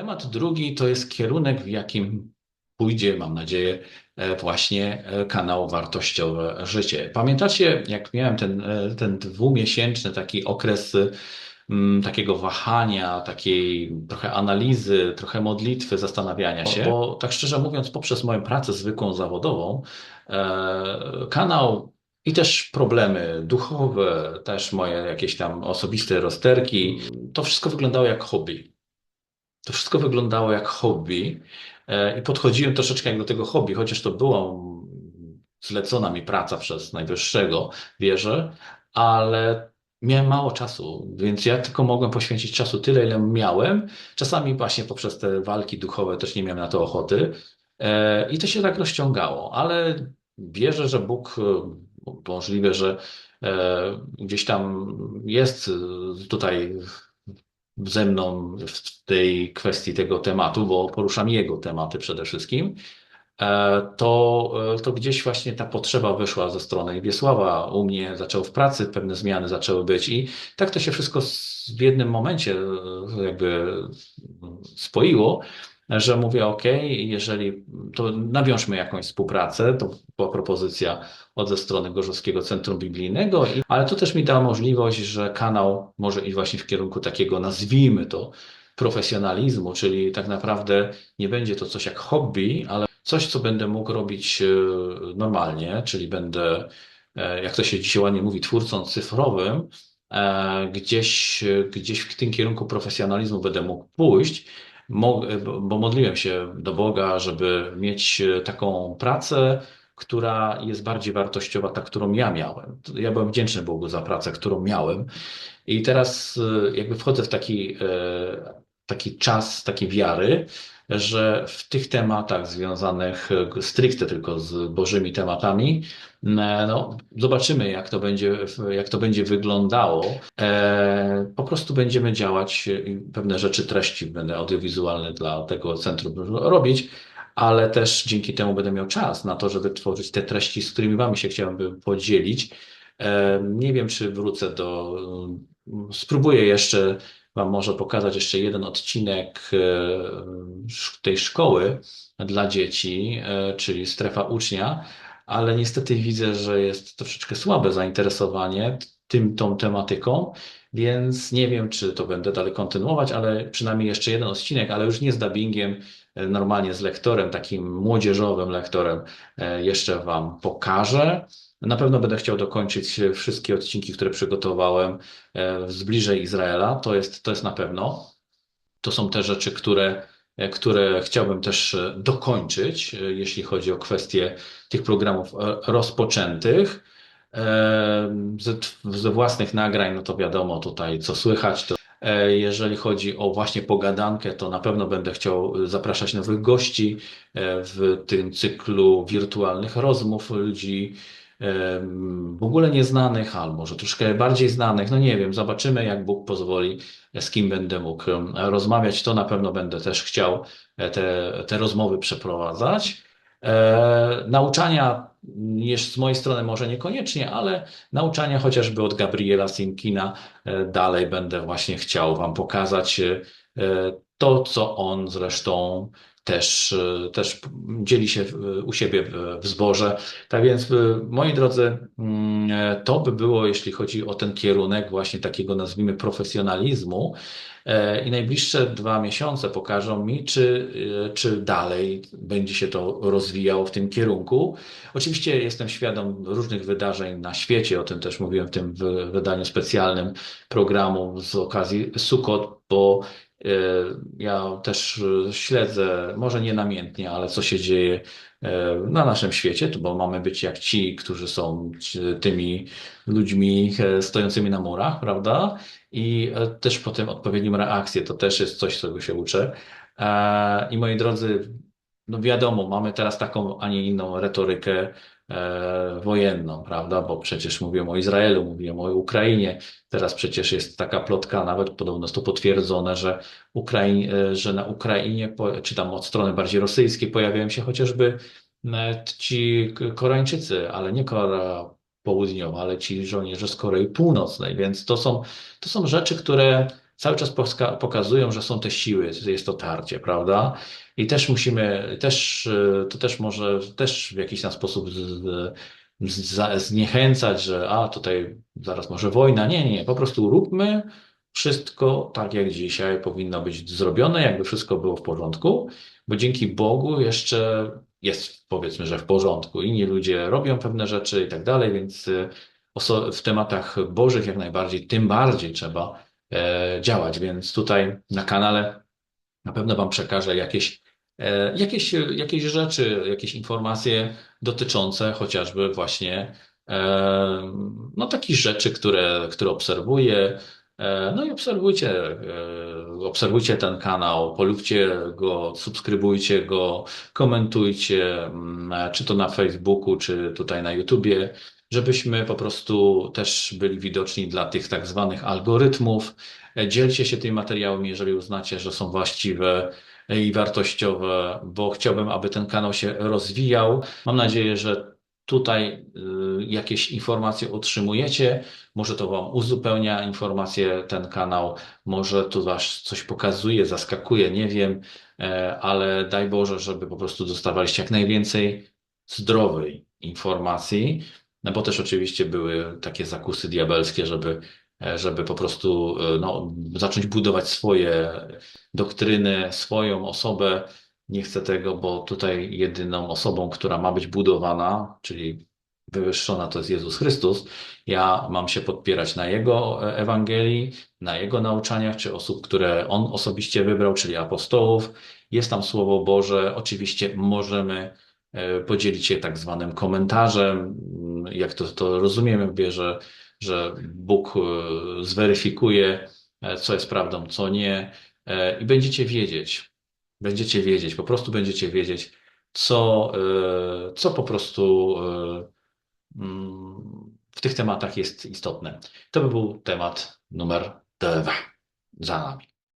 Temat drugi to jest kierunek, w jakim pójdzie, mam nadzieję, e, właśnie e, kanał Wartościowe Życie. Pamiętacie, jak miałem ten, e, ten dwumiesięczny taki okres mm, takiego wahania, takiej trochę analizy, trochę modlitwy, zastanawiania się, bo tak szczerze mówiąc, poprzez moją pracę zwykłą zawodową, kanał i też problemy duchowe, też moje jakieś tam osobiste rozterki, to wszystko wyglądało jak hobby. To wszystko wyglądało jak hobby e, i podchodziłem troszeczkę jak do tego hobby, chociaż to była zlecona mi praca przez najwyższego, wierzę, ale miałem mało czasu, więc ja tylko mogłem poświęcić czasu tyle, ile miałem. Czasami właśnie poprzez te walki duchowe też nie miałem na to ochoty e, i to się tak rozciągało, ale wierzę, że Bóg e, możliwe, że gdzieś tam jest tutaj ze mną w tej kwestii tego tematu, bo poruszam jego tematy przede wszystkim, e, to, e, to gdzieś właśnie ta potrzeba wyszła ze strony Wiesława. U mnie zaczął w pracy, pewne zmiany zaczęły być i tak to się wszystko w jednym momencie e, jakby spoiło, że mówię, OK, jeżeli to nawiążmy jakąś współpracę, to była propozycja od ze strony Gorzowskiego Centrum Biblijnego, ale to też mi da możliwość, że kanał może iść właśnie w kierunku takiego, nazwijmy to, profesjonalizmu, czyli tak naprawdę nie będzie to coś jak hobby, ale coś, co będę mógł robić e, normalnie, czyli będę, e, jak to się dzisiaj ładnie mówi, twórcą cyfrowym, e, gdzieś, gdzieś w tym kierunku profesjonalizmu będę mógł pójść, bo modliłem się do Boga, żeby mieć taką pracę, która jest bardziej wartościowa, ta, którą ja miałem. Ja byłem wdzięczny Bogu za pracę, którą miałem. I teraz e, jakby wchodzę w taki, e, taki czas takiej wiary, że w tych tematach związanych stricte tylko z Bożymi tematami, no, zobaczymy, jak to będzie, jak to będzie wyglądało. E, po prostu będziemy działać, pewne rzeczy, treści będę audiowizualne dla tego centrum robić ale też dzięki temu będę miał czas na to, żeby tworzyć te treści, z którymi Wami się chciałbym podzielić. Nie wiem, czy wrócę do. Spróbuję jeszcze Wam może pokazać jeszcze jeden odcinek e, tej szkoły dla dzieci, e, czyli strefa ucznia, ale niestety widzę, że jest troszeczkę słabe zainteresowanie tym, tą tematyką, więc nie wiem, czy to będę dalej kontynuować, ale przynajmniej jeszcze jeden odcinek, ale już nie z dubbingiem, E, normalnie z lektorem, takim młodzieżowym lektorem, jeszcze Wam pokażę. Na pewno będę chciał dokończyć wszystkie odcinki, które przygotowałem e, z bliżej Izraela. To jest, to jest na pewno. To są te rzeczy, które, które chciałbym też dokończyć, jeśli chodzi o kwestie tych programów rozpoczętych. Ze, ze własnych nagrań, no to wiadomo tutaj, co słychać. To E, jeżeli chodzi o właśnie pogadankę, to na pewno będę chciał zapraszać nowych gości e, w tym cyklu wirtualnych rozmów ludzi e, w ogóle nieznanych, albo może troszkę bardziej znanych. No nie wiem, zobaczymy, jak Bóg pozwoli, z kim będę mógł rozmawiać. To na pewno będę też chciał te, te rozmowy przeprowadzać. E, nauczania z mojej strony może niekoniecznie, ale nauczania chociażby od Gabriela Simkina e, dalej będę właśnie chciał Wam pokazać e, to, co on zresztą też, też dzieli się u siebie w zborze. Tak więc, moi drodzy, mm, to by było, jeśli chodzi o ten kierunek właśnie takiego, nazwijmy, profesjonalizmu. E, I najbliższe dwa miesiące pokażą mi, czy, e, czy dalej będzie się to rozwijało w tym kierunku. Oczywiście jestem świadom różnych wydarzeń na świecie, o tym też mówiłem w tym wydaniu specjalnym programu z okazji Sukot, bo ja też śledzę, może nie namiętnie, ale co się dzieje na naszym świecie, bo mamy być jak ci, którzy są tymi ludźmi stojącymi na murach, prawda? i e, też potem odpowiednią reakcję. To też jest coś, czego się uczę. E, I moi drodzy, no wiadomo, mamy teraz taką, a nie inną retorykę e, wojenną, prawda? Bo przecież mówią o Izraelu, mówią o Ukrainie. Teraz przecież jest taka plotka, nawet podobno jest to potwierdzone, że, Ukrai że na Ukrainie, czy tam od strony bardziej rosyjskiej, pojawiają się chociażby ci Koreańczycy, ale nie Korea południowa, ale ci żołnierze z Korei Północnej, więc to są, to są rzeczy, które cały czas pokazują, że są te siły, jest to tarcie, prawda? I też musimy, też, to też może też w jakiś tam sposób z, z, zniechęcać, że a tutaj zaraz może wojna. Nie, nie, po prostu róbmy wszystko tak jak dzisiaj powinno być zrobione, jakby wszystko było w porządku, bo dzięki Bogu jeszcze jest powiedzmy, że w porządku. Inni ludzie robią pewne rzeczy i tak dalej, więc e, w tematach bożych jak najbardziej, tym bardziej trzeba działać. Więc tutaj na kanale na pewno Wam przekażę jakieś, e, jakieś, jakieś rzeczy, jakieś informacje dotyczące chociażby właśnie no, takich rzeczy, które, które obserwuję, E, no i obserwujcie, e, obserwujcie ten kanał, polubcie go, subskrybujcie go, komentujcie, mm, czy to na Facebooku, czy tutaj na YouTubie, żebyśmy po prostu też byli widoczni dla tych tak zwanych algorytmów. Dzielcie się tymi materiałami, jeżeli uznacie, że są właściwe i wartościowe, bo chciałbym, aby ten kanał się rozwijał. Mam nadzieję, że tutaj y, jakieś informacje otrzymujecie, może to Wam uzupełnia informacje ten kanał, może to Was coś pokazuje, zaskakuje, nie wiem, e, ale daj Boże, żeby po prostu dostawaliście jak najwięcej zdrowej informacji, no bo też oczywiście były takie zakusy diabelskie, żeby e, żeby po prostu e, no, zacząć budować swoje doktryny, swoją osobę, nie chcę tego, bo tutaj jedyną osobą, która ma być budowana, czyli wywyższona, to jest Jezus Chrystus. Ja mam się podpierać na Jego Ewangelii, na Jego nauczaniach, czy osób, które On osobiście wybrał, czyli apostołów. Jest tam Słowo Boże. Oczywiście możemy e, podzielić się tak zwanym komentarzem, jak to, to rozumiemy, wie, że, że Bóg e, zweryfikuje, e, co jest prawdą, co nie, i będziecie wiedzieć, Będziecie wiedzieć, po prostu będziecie wiedzieć, co, e, co po prostu e, mm, w tych tematach jest istotne. To by był temat numer dwa za nami.